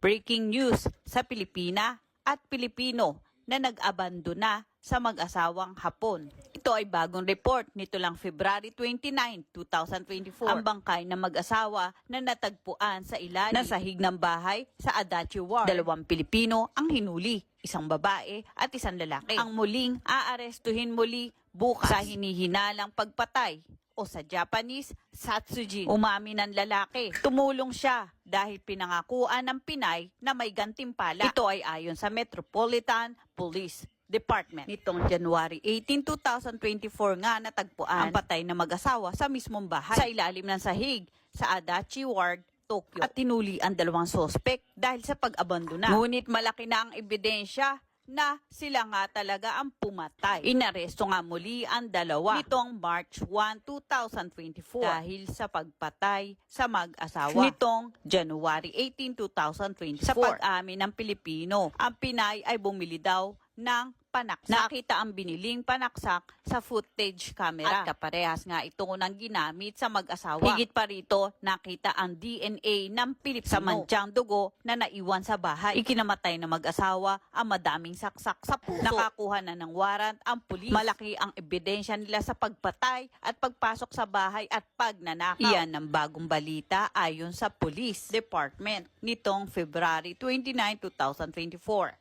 Breaking news sa Pilipina at Pilipino na nag-abandona sa mag-asawang Hapon. Ito ay bagong report nito lang February 29, 2024. Ang bangkay ng mag-asawa na natagpuan sa ilalim ng sahig ng bahay sa Adachi Ward. Dalawang Pilipino ang hinuli, isang babae at isang lalaki. Ang muling aarestuhin muli bukas sa hinihinalang pagpatay o sa Japanese, Satsujin. Umami ng lalaki. Tumulong siya dahil pinangakuan ng Pinay na may gantimpala. Ito ay ayon sa Metropolitan Police Department. Nitong January 18, 2024 nga natagpuan ang patay na mag-asawa sa mismong bahay sa ilalim ng sahig sa Adachi Ward, Tokyo. At tinuli ang dalawang sospek dahil sa pag-abandona. Ngunit malaki na ang ebidensya na sila nga talaga ang pumatay. Inaresto nga muli ang dalawa nitong March 1, 2024 dahil sa pagpatay sa mag-asawa. Nitong January 18, 2024 sa pag-amin ng Pilipino, ang Pinay ay bumili daw ng panaksak. Nakita ang biniling panaksak sa footage camera. At kaparehas nga ito ng ginamit sa mag-asawa. Higit pa rito, nakita ang DNA ng Pilipino sa mantyang dugo na naiwan sa bahay. Ikinamatay ng mag-asawa ang madaming saksak sa puso. Nakakuha na ng warrant ang pulis. Malaki ang ebidensya nila sa pagpatay at pagpasok sa bahay at pagnanakaw. Iyan ang bagong balita ayon sa Police Department nitong February 29, 2024.